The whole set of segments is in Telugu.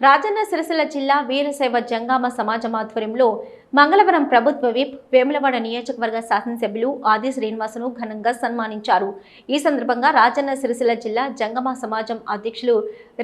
రాజన్న సిరిసిల్ల జిల్లా వీరశైవ జంగామ సమాజం ఆధ్వర్యంలో మంగళవారం ప్రభుత్వ విప్ వేములవాడ నియోజకవర్గ శాసనసభ్యులు ఆది శ్రీనివాసును ఘనంగా సన్మానించారు. ఈ సందర్భంగా రాజన్న సిరిసిల్ల జిల్లా జంగమ సమాజం అధ్యక్షులు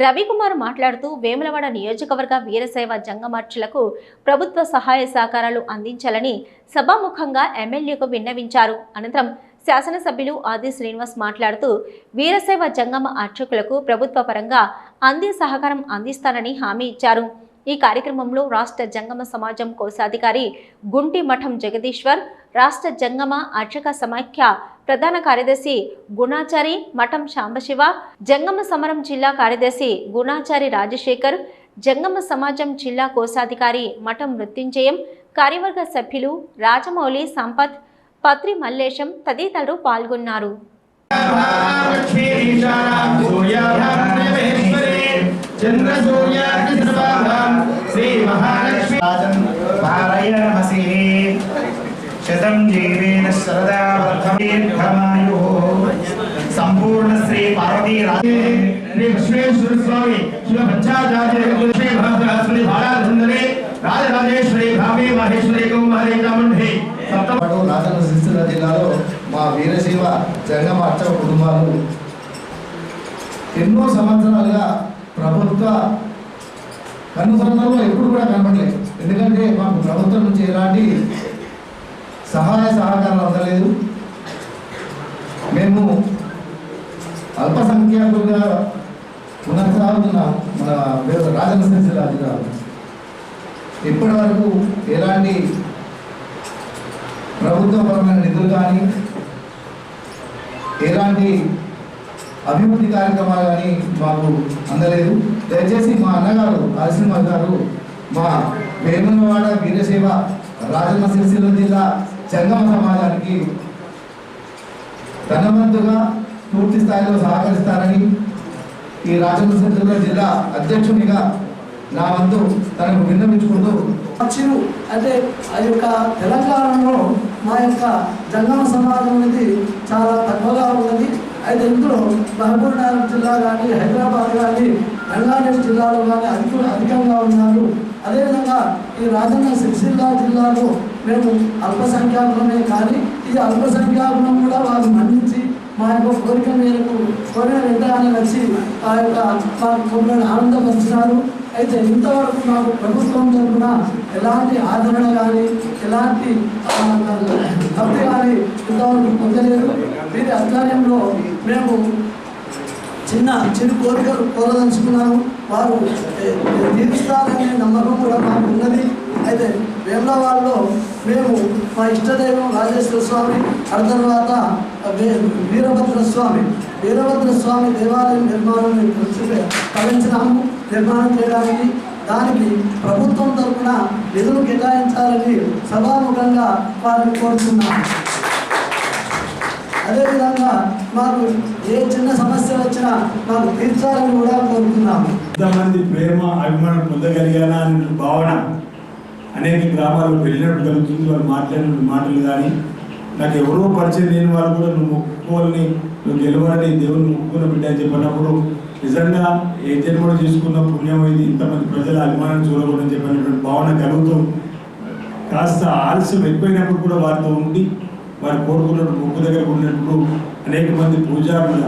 రవికుమార్ మాట్లాడుతూ వేములవాడ నియోజకవర్గ వీరశైవ జంగమార్చులకు ప్రభుత్వ సహాయ సహకారాలు అందించాలని సభాముఖంగా ఎమ్మెల్యేకు విన్నవించారు. అనంతరం శాసనసభ్యులు ఆది శ్రీనివాస్ మాట్లాడుతూ వీరశైవ జంగమ అర్చకులకు ప్రభుత్వ పరంగా అందే సహకారం అందిస్తానని హామీ ఇచ్చారు. ఈ కార్యక్రమంలో రాష్ట్ర జంగమ సమాజం కోశాధికారి గుంటి మఠం జగదీశ్వర్ రాష్ట్ర జంగమ అర్చక సమైక్య ప్రధాన కార్యదర్శి గుణాచారి మఠం శాంబశివ జంగమ సమరం జిల్లా కార్యదర్శి గుణాచారి రాజశేఖర్ జంగమ సమాజం జిల్లా కోశాధికారి మఠం మృత్యుంజయం కార్యవర్గ సభ్యులు రాజమౌళి సంపత్ పత్రి మల్లేశం తదితరులు పాల్గొన్నారు శతం జీవేన సంపూర్ణ శ్రీ పార్వతీ శ్రీ విశ్వేశ్వర స్వామి శివ పంచాచార్య శ్రీ భరద్రాశ్వరి రాజరాజేశ్వరి భావే మహేశ్వరి కౌమారి చాముండి రాజన్న సిరిసిల్ల జిల్లాలో మా వీరశైవ జంగమ అర్చక కుటుంబాలు. ఎన్నో సంవత్సరాలుగా ప్రభుత్వ కనుసరణలో ఎప్పుడు కూడా కనపడలేదు ఎందుకంటే మాకు ప్రభుత్వం నుంచి ఎలాంటి సహాయ సహకారాలు అందలేదు. మేము అల్పసంఖ్యాకులుగా కొనసాగుతున్నాం మన రాజన రాజన్న సిరిసిల్ల జిల్లాలో ఇప్పటి వరకు ఎలాంటి ప్రభుత్వపరమైన నిధులు కానీ ఎలాంటి అభివృద్ధి కార్యక్రమాలు కానీ మాకు అందలేదు. దయచేసి మా అన్నగారు నరసింహ గారు మా వేములవాడ వీరసేవ రాజన్న సిరిసిల్ల జిల్లా జంగమ సమాజానికి ధనవంతుగా పూర్తి స్థాయిలో సహకరిస్తారని ఈ రాజన్న సిరిసిల్ల జిల్లా అధ్యక్షునిగా నా వంతు తనకు విన్నవించుకుంటూ అంటే ఆ యొక్క తెలంగాణలో మా యొక్క జంగమ సమాజం అనేది చాలా తక్కువగా ఉన్నది. అయితే ఇందులో మహబూబ్నగర్ జిల్లా కానీ హైదరాబాద్ కానీ రంగారెడ్డి జిల్లాలో కానీ అధిక అధికంగా ఉన్నారు. అదేవిధంగా ఈ రాజన్న సిరిసిల్ల జిల్లాలో మేము అల్పసంఖ్యాకులమే కానీ ఈ అల్పసంఖ్యాకులను కూడా వారు మన్నించి మా యొక్క కోరిక మేరకు కోరిన వెంటనే వచ్చి ఆ యొక్క మాకు మమ్మల్ని ఆనందపరిచినారు. అయితే ఇంతవరకు మాకు ప్రభుత్వం తరఫున ఎలాంటి ఆదరణ కానీ ఎలాంటి ఆ, లబ్ధి కానీ ఇంతవరకు పొందలేదు. వీరి ఆధ్వర్యంలో మేము చిన్న చిరు కోరికలు కోరదలుచుకున్నాము. వారు తీరుస్తారనే నమ్మకం కూడా మాకు ఉన్నది. అయితే వేమలవాడలో మేము మా ఇష్టదైవం రాజేశ్వర స్వామి ఆ తర్వాత వీరభద్ర స్వామి వీరభద్ర స్వామి దేవాలయం నిర్మాణం తలంచినాము నిర్మాణం చేయడానికి దానికి ప్రభుత్వం తరఫున నిధులు కేటాయించాలని సభాముఖంగా వారిని కోరుతున్నాను. అదేవిధంగా మాకు ఏ చిన్న సమస్య వచ్చినా మాకు తీర్చాలని కూడా కోరుతున్నాము. ఎంతమంది ప్రేమ అభిమానం పొందగలిగానా అనే భావన అనేక గ్రామాలకు వెళ్ళినప్పుడు కలుగుతుంది వాళ్ళు మాట్లాడిన మాటలు కానీ నాకు ఎవరో పరిచయం లేని వాళ్ళు కూడా నువ్వు మొక్కుకోవాలని నువ్వు గెలవాలని దేవుని మొక్కుకున్న బిడ్డ అని చెప్పినప్పుడు నిజంగా ఏ జన్మలో చేసుకున్న పుణ్యం ఇది. ఇంతమంది ప్రజల అభిమానం చూడకూడదని చెప్పినటువంటి భావన కలుగుతూ కాస్త ఆలస్యం ఎక్కువైనప్పుడు కూడా వారితో ఉండి వారు కోరుకున్నట్టు ముక్కు దగ్గర ఉన్నప్పుడు అనేక మంది పూజారుల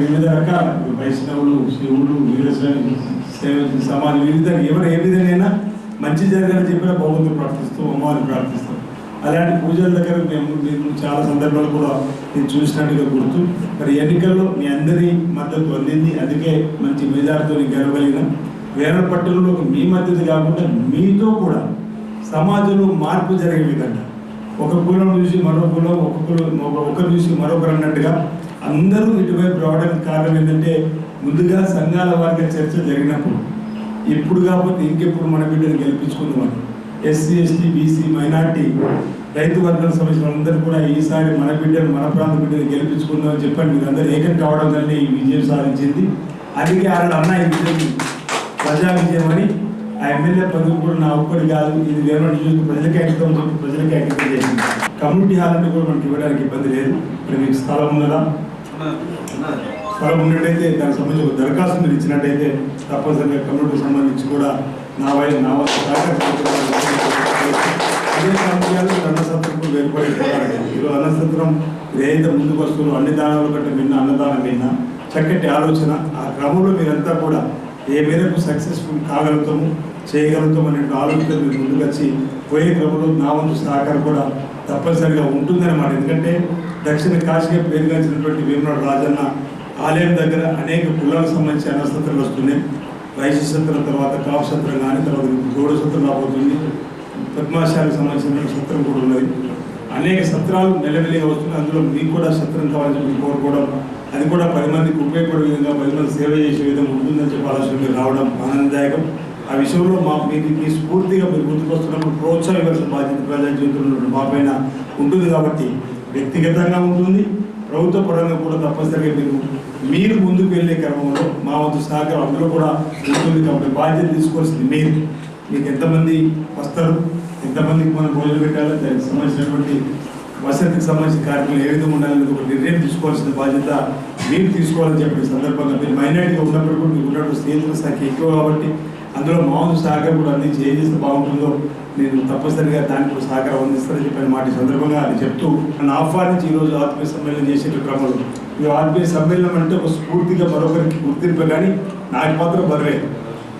వివిధ రకాల వైష్ణవులు శివుడు వీర సమాజం వివిధ ఎవరు ఏ విధంగా మంచి జరగాలని చెప్పిన భగవంతుడు ప్రార్థిస్తూ అమ్మవారిని ప్రార్థిస్తూ అలాంటి పూజల దగ్గర మేము మీకు చాలా సందర్భాలు కూడా నేను చూసినట్టుగా గుర్తు. మరి ఎన్నికల్లో మీ అందరి మద్దతు అందింది. అందుకే మంచి మెజార్తో గెలవగలిగిన. వేరే పట్టణంలో మీ మద్దతు కాకుండా మీతో కూడా సమాజంలో మార్పు జరిగే విధంగా. ఒక కులం చూసి మరో కులం ఒక కులం ఒకరు చూసి మరొకరు అన్నట్టుగా అందరూ ఇటువైపు రావడానికి కారణం ఏంటంటే ముందుగా సంఘాల వారిగా చర్చ జరిగినప్పుడు. ఇప్పుడు కాకపోతే ఇంకెప్పుడు మన బిడ్డను గెలిపించుకుందామని ఎస్సీ ఎస్టీ బీసీ మైనార్టీ రైతు వర్గాల సమస్యలు అందరూ కూడా ఈసారి మన బిడ్డను మన ప్రాంత బిడ్డను గెలిపించుకుందామని చెప్పండి మీరు అందరూ ఏకం కావడం వల్లే ఈ విజయం సాధించింది. అందుకే ఆవిడ అన్న ఈ విజయం ప్రజా విజయం అని ఆ ఎమ్మెల్యే పదవి కూడా నా ఒక్కడి కాదు ఇది వేరే నియోజక ప్రజలకి అంకితం చెప్పి ప్రజలకి అంకితం చేసింది. కమ్యూనిటీ హాల్ అంటే కూడా మనకి ఇవ్వడానికి ఇబ్బంది లేదు. మరి మీకు స్థలం ఉన్నదా? స్థలం ఉన్నట్టయితే దానికి సంబంధించి ఒక దరఖాస్తు మీరు ఇచ్చినట్టయితే తప్పనిసరిగా కమ్యూనిటీకి సంబంధించి కూడా నా వై నా అదే సమయాలు అన్నసత్రం ఏర్పడి ఈరోజు అన్నసత్రం ఏదైతే ముందుకు వస్తున్నారు అన్ని దానాల కంటే విన్న అన్నదానం విన్న చక్కటి ఆలోచన ఆ క్రమంలో మీరంతా కూడా ఏ మేరకు సక్సెస్ఫుల్ కాగలుగుతాము చేయగలుగుతాం అనే ఆలోచన మీరు ముందుకొచ్చి పోయే క్రమంలో నా వంతు సహకారం కూడా తప్పనిసరిగా ఉంటుందన్నమాట ఎందుకంటే దక్షిణ కాశీగా పేరుగాంచినటువంటి వేమనాడు రాజన్న ఆలయం దగ్గర అనేక కులాలకు సంబంధించి అన్నసత్రాలు వస్తున్నాయి. వైశ్య సత్రం తర్వాత కాపు సత్రం కానీ తర్వాత గోడ సత్రం రాబోతుంది. పద్మాశాలకు సంబంధించిన సత్రం కూడా ఉన్నది. అనేక సత్రాలు నెలవెలిగా వస్తున్నాయి. అందులో మీకు కూడా సత్రం కావాలని చెప్పి కోరుకోవడం అది కూడా పది మందికి ఉపయోగపడే విధంగా పది మంది సేవ చేసే విధంగా ఉంటుందని చెప్పి ఆలోచన రావడం ఆనందదాయకం. ఆ విషయంలో మా మీకు మీ స్ఫూర్తిగా మీరు గుర్తుకొస్తున్నప్పుడు ప్రోత్సాహం ఇవ్వాల్సిన బాధ్యత ప్రజా జీవితంలో మా పైన ఉంటుంది కాబట్టి వ్యక్తిగతంగా ఉంటుంది ప్రభుత్వ పరంగా కూడా తప్పనిసరిగా మీరు మీరు ముందుకు వెళ్ళే క్రమంలో మా వంతు సహకారం అందులో కూడా ఉంటుంది కాబట్టి బాధ్యత తీసుకోవాల్సింది మీరు. మీకు ఎంతమంది వస్తారు ఎంతమందికి మనం భోజనం పెట్టాలి దానికి సంబంధించినటువంటి వసతికి సంబంధించిన కార్యక్రమాలు ఏ విధంగా ఉండాలని ఒక నిర్ణయం తీసుకోవాల్సిన బాధ్యత మీరు తీసుకోవాలని చెప్పిన సందర్భంగా మీరు మైనార్టీగా ఉన్నప్పుడు కూడా మీకు ఉన్నటువంటి స్నేహితుల సంఖ్య ఎక్కువ కాబట్టి అందులో మామూలు సహకారం కూడా అందించి ఏం చేస్తే బాగుంటుందో నేను తప్పనిసరిగా దానికి కూడా సహకారం అందిస్తానని చెప్పిన మాట సందర్భంగా అది చెప్తూ నన్ను ఆహ్వానించి ఈరోజు ఆత్మీయ సమ్మేళనం చేసే క్రమంలో. ఈ ఆత్మీయ సమ్మేళనం అంటే ఒక స్ఫూర్తిగా మరొకరికి గుర్తింపు కానీ నాకు మాత్రం బరువే.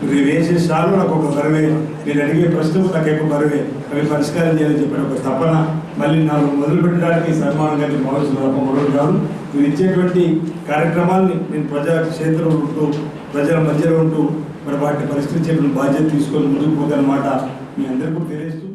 మీరు వేసే సార్లు నాకు ఒక బరువే. నేను అడిగే ప్రశ్నకు నాకు ఎక్కువ బరువే. అవి పరిష్కారం చేయాలని చెప్పిన ఒక తపన. మళ్ళీ నాకు మొదలు పెట్టడానికి సన్మానం కానీ భావిస్తున్న మొదలు కాదు. మీరు ఇచ్చేటువంటి కార్యక్రమాల్ని నేను ప్రజా క్షేత్రంలో ఉంటూ ప్రజల మధ్యలో ఉంటూ మరి వాటిని పరిష్కరించే బాధ్యత తీసుకొని ముందుకు పోతానమాట మీ అందరికీ తెలియజేస్తూ